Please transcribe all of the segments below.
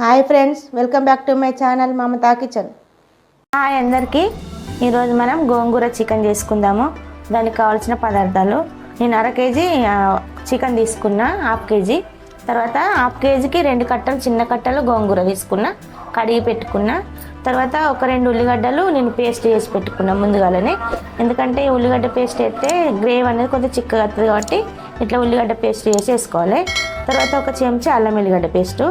Hi friends welcome back to my channel Mamata kitchen. Hi అందరికీ. ఈరోజు మనం గోంగూర chicken చేసుకుందాము. దానికి కావాల్సిన పదార్థాలు. నేను అర కేజీ చికెన్ తీసుకున్నా హాఫ్ కేజీ. తర్వాత హాఫ్ కేజీకి రెండు కట్టలు చిన్న కట్టలు గోంగూర తీసుకున్నా కడిగి పెట్టుకున్నా. తర్వాత ఒక రెండు ఉల్లిగడ్డలు నేను పేస్ట్ చేసి పెట్టుకున్నా ముందుగానే ఎందుకంటే ఉల్లిగడ్డ పేస్ట్ అయితే గ్రేవ్ అనేది కొంచెం చిక్కగా వస్తుంది కాబట్టి ఇట్లా ఉల్లిగడ్డ పేస్ట్ చేసి వేసుకోవాలి. తర్వాత ఒక చెంచా అల్లం ఎల్లిగడ్డ పేస్టు.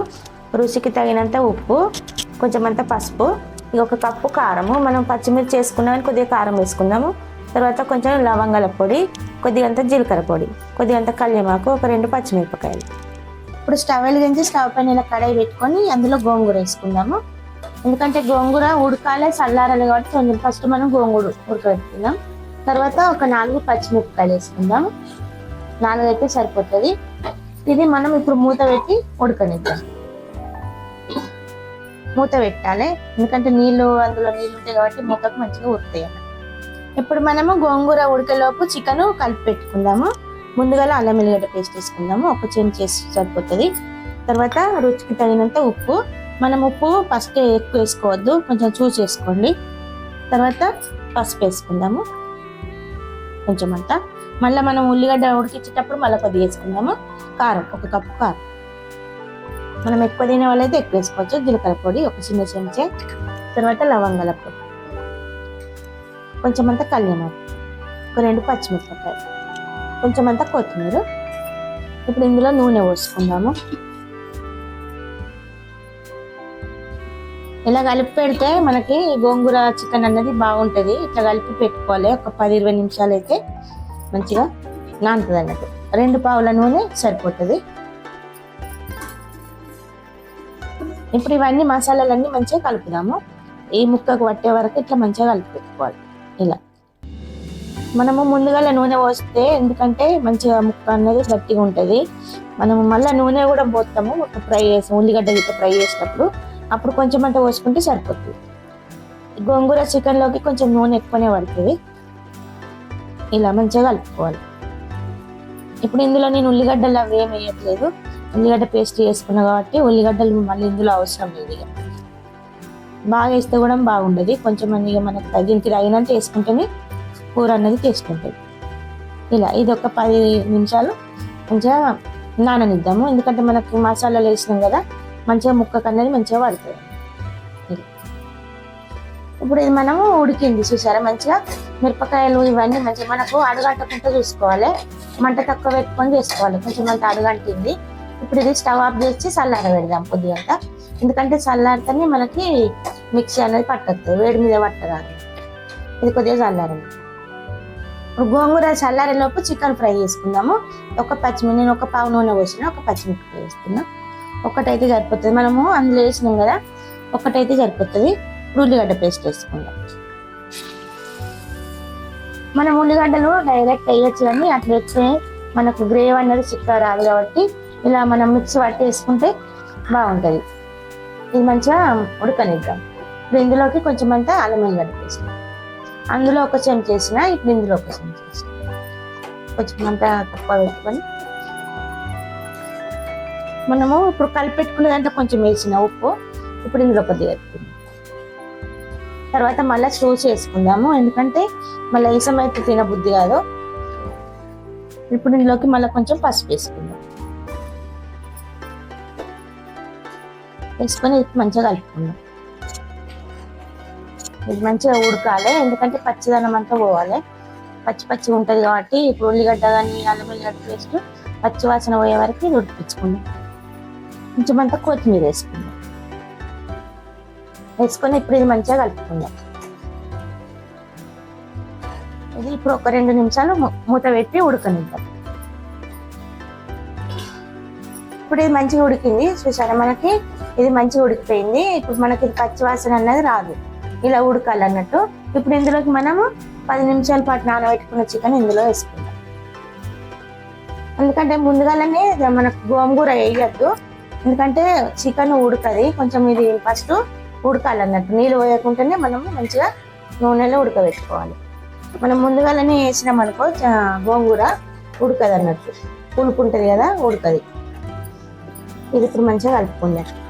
రుచికి తగినంత ఉప్పు కొంచెం అంత పసుపు ఇక ఒక కప్పు కారము. మనం పచ్చిమిర్చి వేసుకున్నామని కొద్దిగా కారం వేసుకుందాము. తర్వాత కొంచెం లవంగాల పొడి కొద్దిగంత జీలకర్ర పొడి కొద్దిగంత అంత కళ్యమాకు ఒక రెండు పచ్చిమిరపకాయలు. ఇప్పుడు స్టవ్ వెలిగించి స్టవ్ పైన ఇలా కడాయి పెట్టుకొని అందులో గోంగూర వేసుకుందాము. ఎందుకంటే గోంగూర ఉడకాలే చల్లారాలి కాబట్టి కొంచెం ఫస్ట్ మనం గోంగూర ఉడకబెట్టుకుందాం. తర్వాత ఒక నాలుగు పచ్చిమిరపకాయలు వేసుకుందాం నాలుగు అయితే సరిపోతుంది. ఇది మనం ఇప్పుడు మూత పెట్టి ఉడకనిద్దాం. మూత పెట్టాలి. ఎందుకంటే నీళ్ళు అందులో నీళ్ళు ఉంటాయి కాబట్టి మూతకు మంచిగా ఉడతాయి ఇప్పుడు మనము గోంగూర ఉడికేలోపు చికెన్ కలిపి పెట్టుకుందాము. ముందుగా అల్లం ఎల్లిగడ్డ పేస్ట్ వేసుకుందాము. ఒక చెంచా సరిపోతుంది. తర్వాత రుచికి తగినంత ఉప్పు. మనం ఉప్పు ఫస్ట్ ఎక్కువ వేసుకోవద్దు. కొంచెం చూసి వేసుకోండి. తర్వాత పసుపు వేసుకుందాము. కొంచెం అంతా. మళ్ళీ మనం ఉల్లిగడ్డ ఉడికించేటప్పుడు మళ్ళీ కొద్దిగా వేసుకుందాము. కారం ఒక కప్పు కారం. మనం ఎక్కువ తినే వాళ్ళైతే ఎక్కువ వేసుకోవచ్చు. జీలకర్ర పొడి ఒక చిన్న చెంచా తర్వాత లవంగాల పొడి. కొంచెం అంతా కళ్యాణం. ఒక రెండు పచ్చిమిరపకాయలు. కొంచెం అంత కొత్తిమీర. ఇప్పుడు ఇందులో నూనె పోసుకుందాము. ఇలా కలిపి పెడితే మనకి గోంగూర చికెన్ అన్నది బాగుంటుంది. ఇట్లా కలిపి పెట్టుకోవాలి. ఒక పది ఇరవై నిమిషాలు అయితే మంచిగా నానుతుంది అన్నట్టు. రెండు పావుల నూనె సరిపోతుంది. ఇప్పుడు ఇవన్నీ మసాలాలన్నీ మంచిగా కలుపుదాము. ఈ ముక్కకు పట్టే వరకు ఇట్లా మంచిగా కలిపి పెట్టుకోవాలి ఇలా. మనము ముందుగా నూనె పోస్తే ఎందుకంటే మంచిగా ముక్క అనేది గట్టిగా ఉంటుంది. మనము మళ్ళీ నూనె కూడా పోస్తాము. ఒక ఫ్రై చేస్తాం ఉల్లిగడ్డ ఇట్లా ఫ్రై చేసేటప్పుడు. అప్పుడు కొంచెం అంటే పోసుకుంటే సరిపోతుంది. గోంగూర చికెన్లోకి కొంచెం నూనె ఎక్కువనే పడుతుంది. ఇలా మంచిగా కలుపుకోవాలి. ఇప్పుడు ఇందులో నేను ఉల్లిగడ్డలు అవి ఏమి వేయట్లేదు. ఉల్లిగడ్డ పేస్ట్ చేసుకున్నా కాబట్టి ఉల్లిగడ్డలు మళ్ళీ ఇందులో అవసరం లేదు ఇక. బాగా వేస్తే కూడా బాగుండదు. కొంచెం ఇక మనకు తగినకి తగినంత వేసుకుంటేనే కూర అన్నది టేస్ట్ ఉంటుంది. ఇలా ఇది ఒక పది నిమిషాలు మంచిగా నాననిద్దాము. ఎందుకంటే మనకి మసాలాలు వేసినాం కదా మంచిగా ముక్కకు అనేది మంచిగా పడుతుంది ఇప్పుడు ఇది మనము ఉడికింది చూసారా? మంచిగా మిరపకాయలు ఇవన్నీ మంచిగా మనకు అడగట్టకుండా చూసుకోవాలి. మంట తక్కువ పెట్టుకొని చేసుకోవాలి కొంచెం మంట అడగంటింది. ఇప్పుడు ఇది స్టవ్ ఆఫ్ చేసి చల్లార పెడదాం కొద్దిగా ఎందుకంటే చల్లారితేనే మనకి మిక్సీ అనేది పట్టద్దు వేడి మీద పట్టరాదు. ఇది కొద్దిగా చల్లారండి ఇప్పుడు గోంగూర చల్లారే లోపు చికెన్ ఫ్రై చేసుకుందాము. ఒక పచ్చిమిర్చి నేను ఒక పావు నూనె పోసిన ఒక పచ్చిమిరపకాయ వేస్తున్నా ఒకటైతే సరిపోతుంది. మనము అందులో వేసినాం కదా ఒకటైతే సరిపోతుంది. ఇప్పుడు ఉల్లిగడ్డ పేస్ట్ వేసుకుందాం. మనం ఉల్లిగడ్డలు డైరెక్ట్ వేయచ్చు కానీ అట్లా వేస్తే మనకు గ్రేవ్ అనేది చిక్క రాదు కాబట్టి ఇలా మనం మిక్స్ పట్టి వేసుకుంటే బాగుంటుంది. ఇది మంచిగా ఉడకనిద్దాం. ఇప్పుడు ఇందులోకి కొంచెం అంతా అల్లం ఎల్లిగడ్డ పేస్ట్. అందులో ఒక చెంచేసిన ఇప్పుడు ఇందులో ఒక చెంచా వేసిన. కొంచెం అంతా తక్కువ పెట్టుకొని మనము ఇప్పుడు కలిపి దాంట్లో కొంచెం వేసిన ఉప్పు ఇప్పుడు ఇందులో కొద్దిగా వేసుకుందాం. తర్వాత మళ్ళీ చూసి చేసుకుందాము. ఎందుకంటే మళ్ళీ ఈసం అయితే తినబుద్ధి కాదు. ఇప్పుడు ఇందులోకి మళ్ళీ కొంచెం పసుపు వేసుకుందాం. వేసుకొని ఇది మంచిగా కలుపుకుందాం. ఇది మంచిగా ఉడకాలి ఎందుకంటే పచ్చిదనం అంతా పోవాలి. పచ్చి పచ్చి ఉంటుంది కాబట్టి ఇప్పుడు ఉల్లిగడ్డ కానీ అల్లం ఉల్లిగడ్డ పేస్ట్ పచ్చి వాసన పోయే వరకు ఇది ఉడిపించుకుందాం కొంచెం అంతా కొత్తిమీర వేసుకుందాం. వేసుకొని ఇప్పుడు ఇది మంచిగా కలుపుకుందాం. ఇది ఇప్పుడు ఒక రెండు నిమిషాలు మూత పెట్టి ఉడకనిద్దాం. ఇప్పుడు ఇది మంచిగా ఉడికింది. చూసారా మనకి ఇది మంచిగా ఉడికిపోయింది. ఇప్పుడు మనకి ఇది పచ్చి వాసన అన్నది రాదు. ఇలా ఉడకాలి అన్నట్టు ఇప్పుడు ఇందులోకి మనము పది నిమిషాల పాటు నానబెట్టుకున్న చికెన్ ఇందులో వేసుకుంటాం ఎందుకంటే ముందుగానే మనకు గోంగూర వేయద్దు. ఎందుకంటే చికెన్ ఉడకది. కొంచెం ఇది ఫస్ట్ ఉడకాలన్నట్టు. నీళ్ళు పోయకుండానే మనము మంచిగా నూనెలో ఉడకబెట్టుకోవాలి. మనం ముందుగానే వేసినాం అనుకో గోంగూర ఉడకదు అన్నట్టు పులుపు ఉంటుంది కదా ఉడకది. ఇది ఇప్పుడు మంచిగా కలుపుకున్నట్టు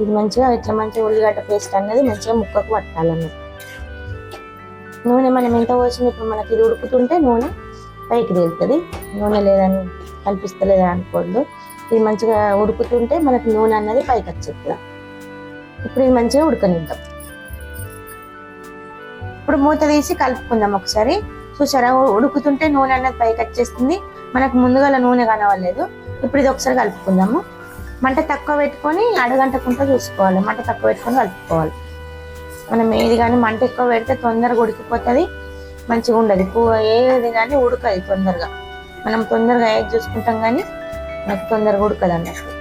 ఇది మంచిగా ఇట్లా మంచిగా ఉల్లిగడ్డ పేస్ట్ అన్నది మంచిగా ముక్కకు పట్టాలన్నది నూనె మనం ఎంత పోసింది? ఇప్పుడు మనకి ఇది ఉడుకుతుంటే నూనె పైకి తేలుతుంది. నూనె లేదని కనిపిస్తలేదా అనుకోవద్దు. ఇది మంచిగా ఉడుకుతుంటే మనకి నూనె అన్నది పైకి వచ్చేస్తుంది. ఇప్పుడు ఇది మంచిగా ఉడకనిద్దాం. ఇప్పుడు మూత తీసి కలుపుకుందాం ఒకసారి. చూసారా? ఉడుకుతుంటే నూనె అన్నది పైకి వచ్చేస్తుంది. మనకు ముందుగా నూనె కనవలేదు ఇప్పుడు ఇది ఒకసారి కలుపుకుందాము. మంట తక్కువ పెట్టుకొని అడగంటకుండా చూసుకోవాలి. మంట తక్కువ పెట్టుకొని కలుపుకోవాలి. మనం ఏది కానీ మంట ఎక్కువ పెడితే తొందరగా ఉడికిపోతుంది మంచిగా ఉండదు. ఏది కానీ ఉడకదు తొందరగా. మనం తొందరగా ఏది చూసుకుంటాం కానీ మనకు తొందరగా ఉడకదు అన్నట్టు.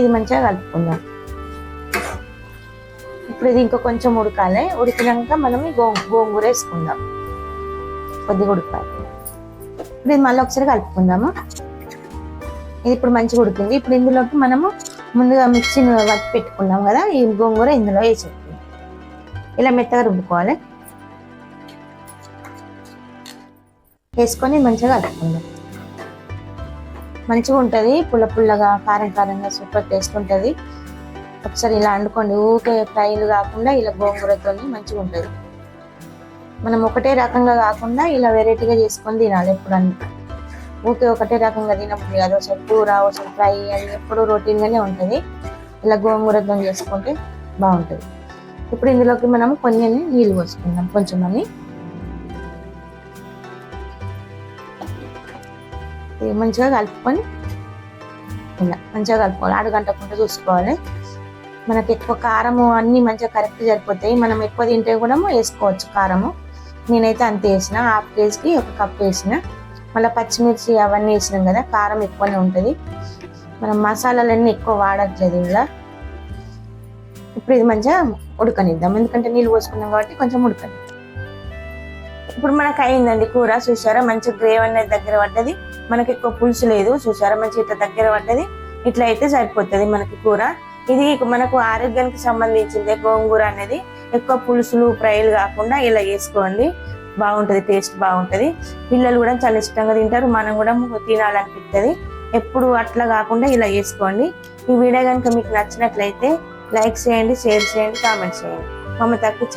ఇది మంచిగా కలుపుకుందాం. ఇప్పుడు ఇది ఇంకా కొంచెం ఉడకాలి. ఉడికినాక మనం గో గోంగూర వేసుకుందాం. కొద్దిగా ఉడకాలి. ఇప్పుడు ఇది మళ్ళీ ఒకసారి కలుపుకుందాము? ఇది ఇప్పుడు మంచిగా ఉడికింది. ఇప్పుడు ఇందులోకి మనము ముందుగా మిక్సీని వట్టి పెట్టుకున్నాం కదా ఈ గోంగూర ఇందులో వేసి ఇలా మెత్తగా రుబ్బుకోవాలి. వేసుకొని మంచిగా కలుపుకుందాం. మంచిగా ఉంటుంది. పుల్ల పుల్లగా కారం కారంగా సూపర్ టేస్ట్ ఉంటుంది. ఒకసారి ఇలా వండుకోండి ఊకే ఫ్రైలు కాకుండా ఇలా గోంగూరతో మంచిగా ఉంటుంది. మనం ఒకటే రకంగా కాకుండా ఇలా వెరైటీగా చేసుకొని తినాలి ఎప్పుడన్నా. ఊకే ఒకటే రకంగా తినప్పుడు కాదు. ఒకసారి కూర ఒకసారి ఫ్రై అది ఎప్పుడు రొటీన్గానే ఉంటుంది. ఇలా గోంగూరతో చేసుకుంటే బాగుంటుంది. ఇప్పుడు ఇందులోకి మనం కొన్ని నీళ్ళు పోసుకుందాం. కొంచెం అని మంచిగా కలుపుకొని ఇలా మంచిగా కలుపుకోవాలి. అడగంటకుండా చూసుకోవాలి. మనకి ఎక్కువ కారము అన్నీ మంచిగా కరెక్ట్ సరిపోతాయి. మనం ఎక్కువ తింటే కూడా వేసుకోవచ్చు కారము. నేనైతే అంత వేసిన. హాఫ్ కేజీకి ఒక కప్ వేసిన. మళ్ళీ పచ్చిమిర్చి అవన్నీ వేసినాం కదా కారం ఎక్కువనే ఉంటుంది. మనం మసాలాలన్నీ ఎక్కువ వాడట్లేదు ఇలా ఇప్పుడు ఇది మంచిగా ఉడకనిద్దాం ఎందుకంటే నీళ్ళు పోసుకున్నాం కాబట్టి కొంచెం ఉడకని ఇప్పుడు మనకు అయిందండి కూర చూసారా? మంచి గ్రేవ్ అనేది దగ్గర పడ్డది. మనకి ఎక్కువ పులుసు లేదు చూసారా? మంచిగా ఇట్లా దగ్గర పడ్డది. ఇట్లా అయితే సరిపోతుంది మనకి కూర. ఇది మనకు ఆరోగ్యానికి సంబంధించింది గోంగూర అనేది. ఎక్కువ పులుసులు ఫ్రైలు కాకుండా ఇలా చేసుకోండి బాగుంటుంది టేస్ట్ బాగుంటుంది. పిల్లలు కూడా చాలా ఇష్టంగా తింటారు మనం కూడా తినాలనిపిస్తుంది. ఎప్పుడు అట్లా కాకుండా ఇలా చేసుకోండి. ఈ వీడియో కనుక మీకు నచ్చినట్లయితే లైక్ చేయండి షేర్ చేయండి కామెంట్ చేయండి. మమ్మీ తక్కువ